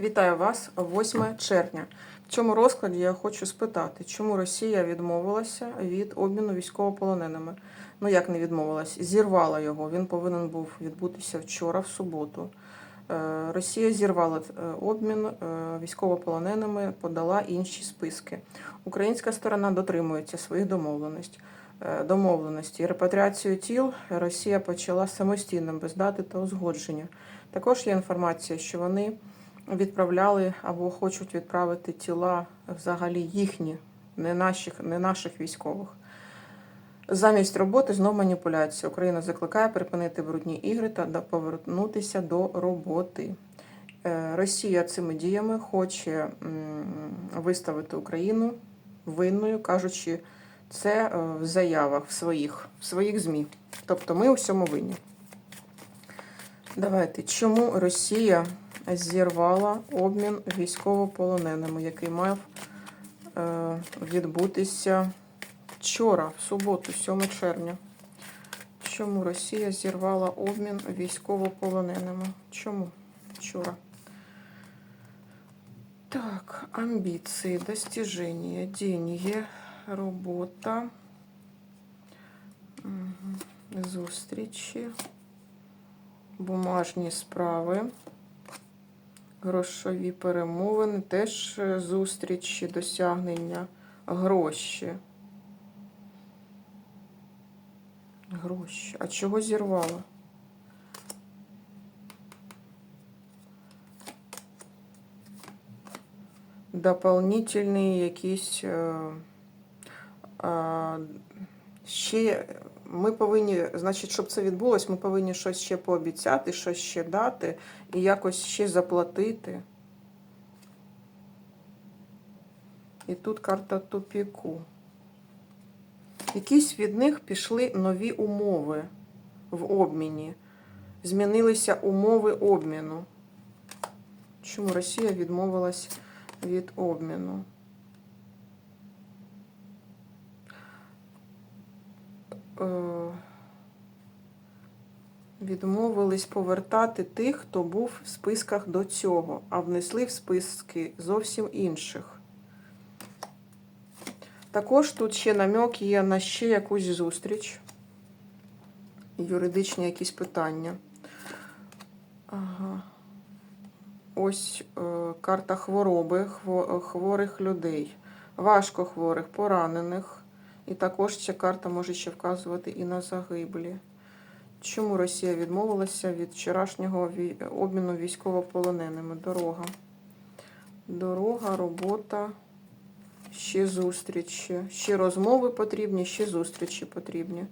Вітаю вас 8 червня. В цьому розкладі я хочу спитати, чому Росія відмовилася від обміну військовополоненими. Ну як не відмовилась, зірвала його. Він повинен був відбутися вчора, в суботу. Е, Росія зірвала е, обмін е, військовополоненими, подала інші списки. Українська сторона дотримується своїх домовленостей. Домовленості репатріацію тіл Росія почала самостійно без дати та узгодження. Також є інформація, що вони відправляли або хочуть відправити тіла взагалі їхні, не наших, не наших військових. Замість роботи знов маніпуляція. Україна закликає припинити брудні ігри та повернутися до роботи. Е, Росія цими діями хоче виставити Україну винною, кажучи, це е, в заявах в своїх, в своїх ЗМІ. Тобто ми у всьому винні. Давайте, чому Росія зірвала обмін військовополоненими, який мав е, відбутися вчора, в суботу, 7 червня? Чому Росія зірвала обмін військовополоненими? Чому? Вчора. Так, амбіції, достіження, деньги, робота, зустрічі бумажні справи, грошові перемовини, теж е, зустрічі, досягнення, гроші. Гроші. А чого зірвало? Дополнительні якісь. е, а, ще ми повинні, значить, щоб це відбулось, ми повинні щось ще пообіцяти, щось ще дати і якось ще заплатити. І тут карта тупіку. Якісь від них пішли нові умови в обміні. Змінилися умови обміну. Чому Росія відмовилась від обміну? Відмовились повертати тих, хто був в списках до цього, а внесли в списки зовсім інших. Також тут ще намек є на ще якусь зустріч, юридичні якісь питання. Ага. Ось е, карта хвороби, хворих людей, важко хворих, поранених. І також ця карта може ще вказувати і на загиблі. Чому Росія відмовилася від вчорашнього обміну військовополоненими? Дорога. Дорога, робота, ще зустрічі. Ще розмови потрібні, ще зустрічі потрібні.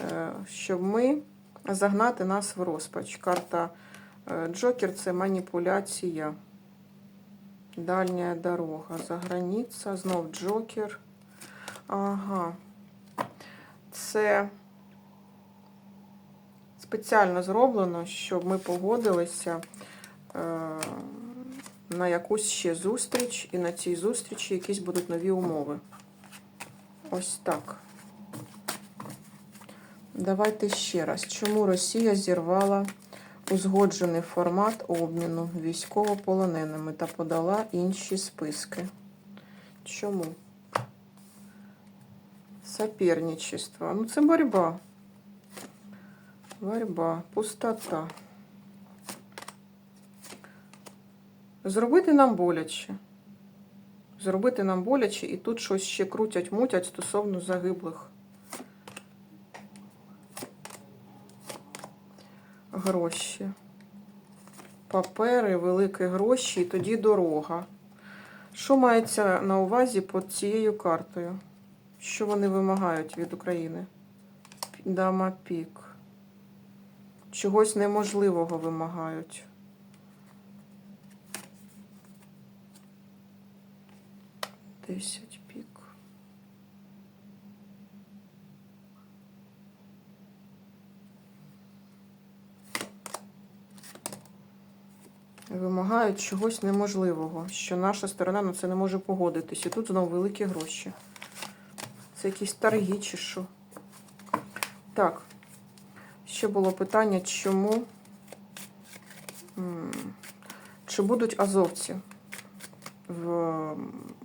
Е, Щоб ми загнати нас в розпач. Карта е, Джокер це маніпуляція. Дальня дорога. За границя, знов Джокер. Ага. Це спеціально зроблено, щоб ми погодилися е, на якусь ще зустріч, і на цій зустрічі якісь будуть нові умови. Ось так. Давайте ще раз. Чому Росія зірвала узгоджений формат обміну військовополоненими та подала інші списки? Чому? Соперничество. Ну, це боротьба. Борьба, пустота. Зробити нам боляче. Зробити нам боляче, і тут щось ще крутять, мутять стосовно загиблих. Гроші. Папери, великі гроші, і тоді дорога. Що мається на увазі під цією картою? Що вони вимагають від України? Дама пік. Чогось неможливого вимагають. Десять пік. Вимагають чогось неможливого, що наша сторона на це не може погодитись. І тут знову великі гроші. Це якісь торги чи що. Так. Ще було питання, чому. Чи будуть азовці в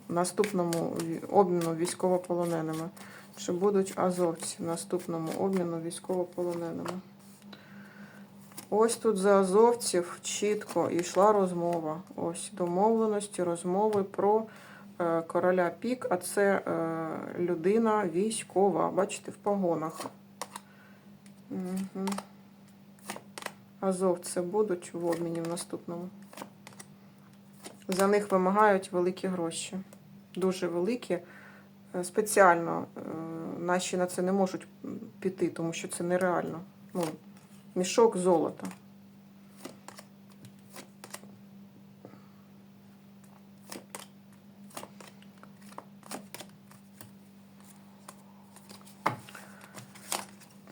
наступному обміну військовополоненими? Чи будуть азовці в наступному обміну військовополоненими? Ось тут за азовців чітко йшла розмова. Ось домовленості, розмови про короля Пік, а це е, людина військова. Бачите, в погонах. Угу. Азовці будуть в обміні в наступному. За них вимагають великі гроші. Дуже великі. Е, Спеціально е, наші на це не можуть піти, тому що це нереально. Ну, мішок золота.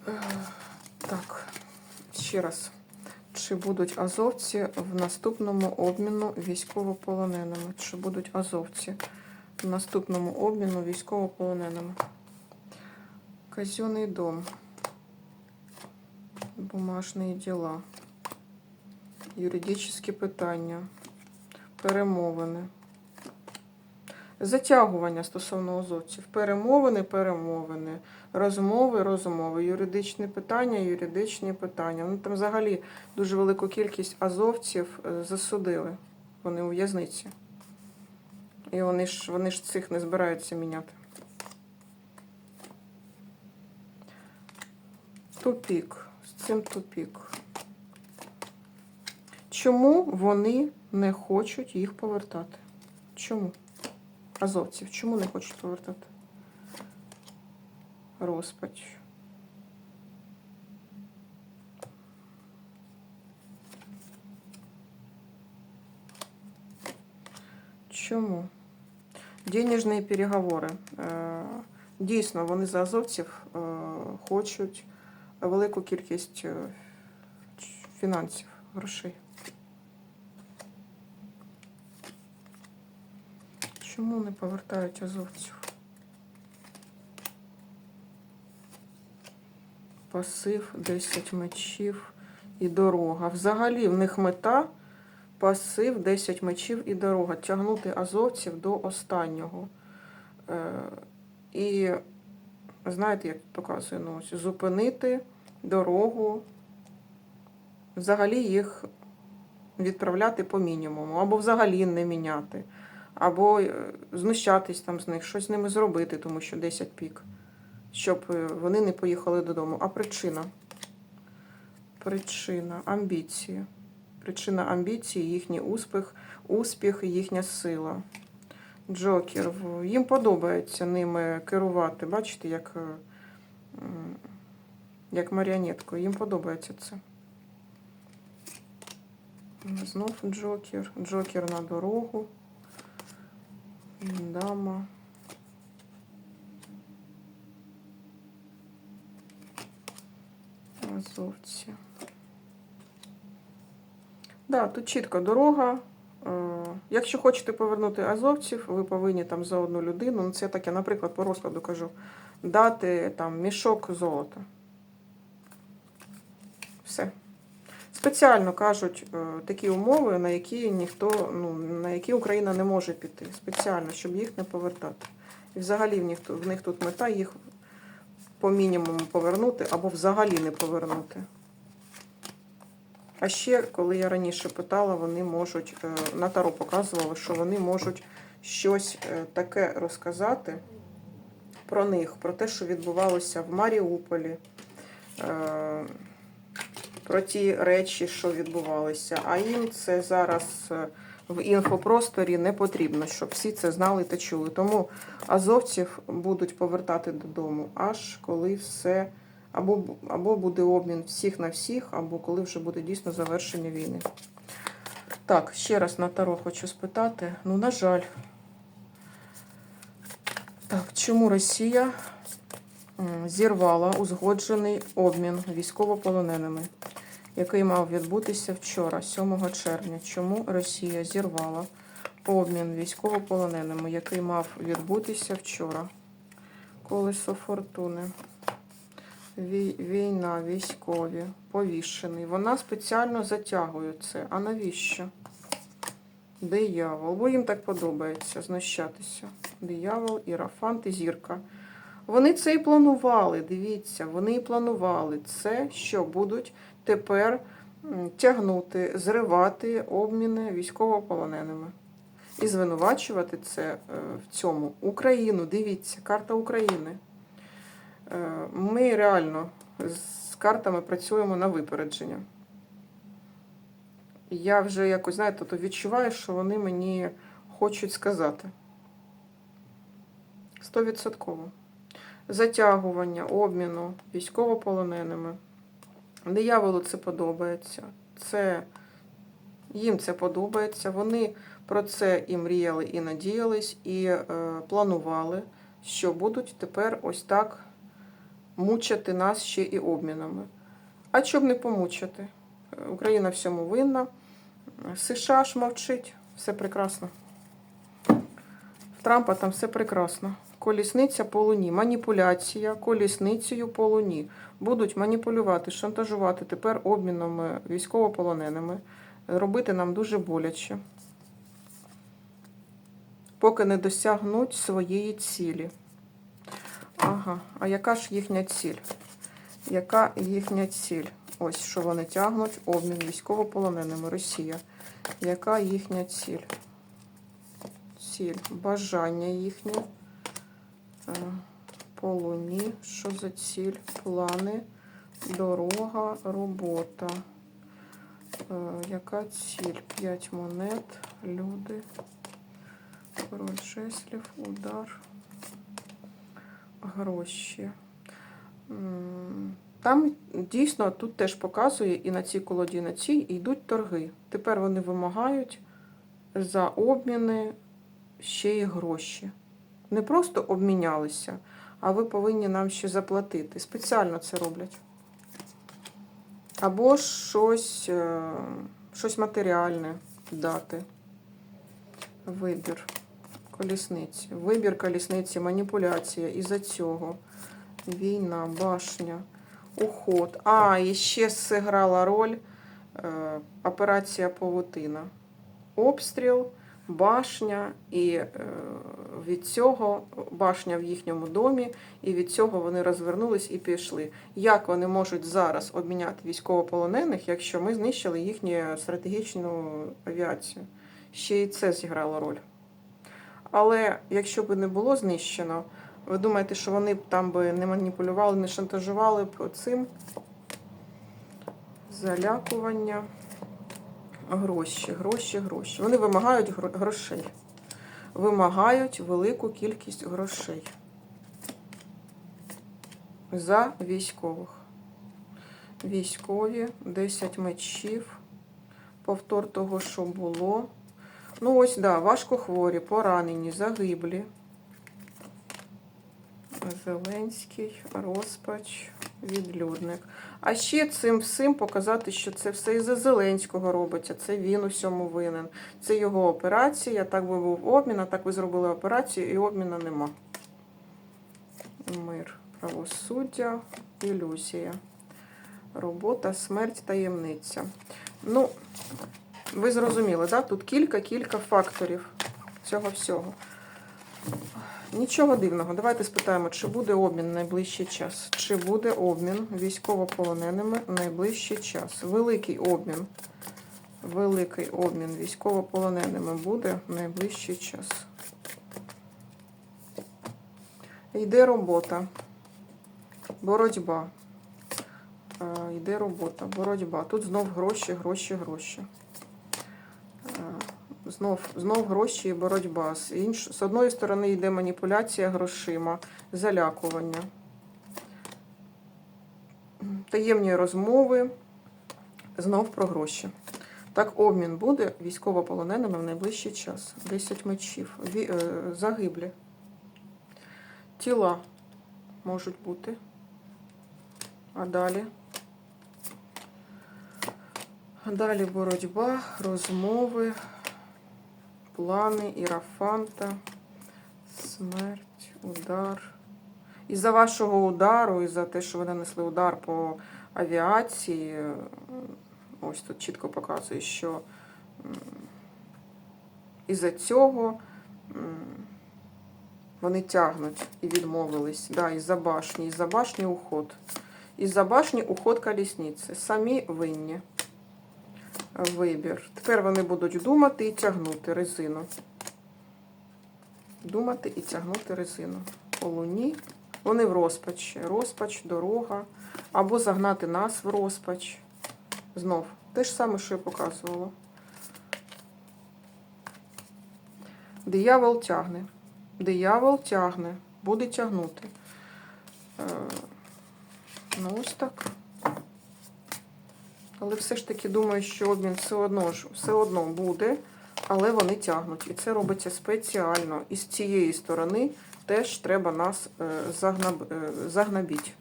Е, Так, ще раз. Чи будуть азовці в наступному обміну військовополоненими? Чи будуть азовці в наступному обміну військовополоненими? Казенний дом. Бумажні діла. Юридичні питання. Перемовини. Затягування стосовно азовців. Перемовини, перемовини. Розмови, розмови. Юридичні питання, юридичні питання. Ну, там взагалі дуже велику кількість азовців е, засудили. Вони у в'язниці. І вони ж, вони ж цих не збираються міняти. Тупік. З цим тупік. Чому вони не хочуть їх повертати? Чому? Азовців. Чому не хочуть повертати? Розпач. Чому? Денежні переговори. Е, Дійсно, вони за азовців е, хочуть велику кількість е, фінансів, грошей. Чому не повертають азовців? Пасив, 10 мечів і дорога. Взагалі в них мета пасив, 10 мечів і дорога. Тягнути азовців до останнього. Е, і знаєте, як показує ось, зупинити дорогу, взагалі їх відправляти по мінімуму, або взагалі не міняти, або е, знущатись там з них, щось з ними зробити, тому що 10 пік, щоб е, вони не поїхали додому. А причина? Причина амбіції. Причина амбіції, їхній успіх, успіх, і їхня сила. Джокер. Їм подобається ними керувати. Бачите, як, е, як маріонеткою. Їм подобається це. Знов Джокер. Джокер на дорогу. Дама. Азовці. Да, тут чітко дорога. Е, Якщо хочете повернути азовців, ви повинні там за одну людину, ну це таке, наприклад, по розкладу кажу, дати там мішок золота. Все. Спеціально кажуть е, такі умови, на які ніхто, ну, на які Україна не може піти. Спеціально, щоб їх не повертати. І взагалі в них, в них тут мета їх по мінімуму повернути або взагалі не повернути. А ще, коли я раніше питала, вони можуть, е, на Таро показували, що вони можуть щось е, таке розказати про них, про те, що відбувалося в Маріуполі, про ті речі, що відбувалися. А їм це зараз е, в інфопросторі не потрібно, щоб всі це знали та чули. Тому азовців будуть повертати додому, аж коли все. Або, або буде обмін всіх на всіх, або коли вже буде дійсно завершення війни. Так, ще раз на Таро хочу спитати. Ну, на жаль. Так, чому Росія зірвала узгоджений обмін військовополоненими, який мав відбутися вчора, 7 червня? Чому Росія зірвала обмін військовополоненими, який мав відбутися вчора? Колесо фортуни. Війна, військові, повішений. Вона спеціально затягує це. А навіщо? диявол. Бо їм так подобається знущатися. Диявол, ірафант і зірка. Вони це і планували, дивіться, вони і планували це, що будуть тепер тягнути, зривати обміни військовополоненими. І звинувачувати це е, в цьому Україну. Дивіться, карта України. Е, Ми реально з картами працюємо на випередження. Я вже якось, знаєте, то відчуваю, що вони мені хочуть сказати. Стовідсотково. Затягування, обміну військовополоненими. Дияволу це подобається. Це, їм це подобається. Вони про це і мріяли, і надіялись, і е, планували, що будуть тепер ось так мучити нас ще і обмінами. А щоб не помучити? Україна всьому винна. США ж мовчить, все прекрасно. В Трампа там все прекрасно. Колісниця по луні, маніпуляція колісницею по луні. Будуть маніпулювати, шантажувати тепер обмінами військовополоненими, робити нам дуже боляче, поки не досягнуть своєї цілі. Ага, а яка ж їхня ціль? Яка їхня ціль? Ось що вони тягнуть обмін військовополоненими Росія. Яка їхня ціль? Ціль, бажання їхнє. Е, По луні. Що за ціль? Плани, дорога, робота. Е, Яка ціль? П'ять монет, люди. Король шеслів, удар, гроші. Там дійсно тут теж показує і на цій колоді, і на цій йдуть торги. Тепер вони вимагають за обміни ще й гроші. Не просто обмінялися, а ви повинні нам ще заплатити. Спеціально це роблять. Або щось, е, щось матеріальне дати. Вибір колісниці. Вибір колісниці, маніпуляція. Із-за цього війна, башня, уход. А, і ще зіграла роль е, операція Павутина. Обстріл, башня, і е, від цього башня в їхньому домі, і від цього вони розвернулись і пішли. Як вони можуть зараз обміняти військовополонених, якщо ми знищили їхню стратегічну авіацію? Ще і це зіграло роль. Але якщо б не було знищено, ви думаєте, що вони б там би не маніпулювали, не шантажували б цим залякування, гроші, гроші, гроші. Вони вимагають грошей. Вимагають велику кількість грошей за військових. Військові, 10 мечів, повтор того, що було. Ну, ось, да, важкохворі, поранені, загиблі. Зеленський, розпач, відлюдник. А ще цим всім показати, що це все із-за Зеленського робиться. Це він усьому винен. Це його операція. Так би був обмін, а так ви зробили операцію і обміну нема. Мир, правосуддя, ілюзія. Робота, смерть, таємниця. Ну, ви зрозуміли, да? тут кілька-кілька факторів цього всього. Нічого дивного. Давайте спитаємо, чи буде обмін найближчий час. Чи буде обмін військовополоненими найближчий час? Великий обмін. Великий обмін військовополоненими буде найближчий час. Йде робота. Боротьба. Е, Йде робота, боротьба. Тут знов гроші, гроші, гроші. Знов, знов гроші і боротьба. З, інш... з одної сторони йде маніпуляція грошима, залякування, таємні розмови, знов про гроші. Так, обмін буде військовополоненими в найближчий час. 10 мечів. Ві... е, Загиблі. Тіла можуть бути. А далі. Далі боротьба, розмови, плани, ірафанта, смерть, удар. І за вашого удару, і за те, що ви нанесли удар по авіації, ось тут чітко показує, що із-за цього вони тягнуть і відмовились. Да, із-за башні, із-за башні уход. Із-за башні уход колісниці. Самі винні. Вибір. Тепер вони будуть думати і тягнути резину. Думати і тягнути резину. По луні. Вони в розпачі. Розпач, дорога. Або загнати нас в розпач. Знов. Те ж саме, що я показувала. Диявол тягне. Диявол тягне. Буде тягнути. Е, Ну, ось так. Але все ж таки думаю, що обмін все одно ж все одно буде, але вони тягнуть. І це робиться спеціально. І з цієї сторони теж треба нас е, загнаб, е, загнабіть.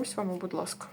Ось вам, будь ласка.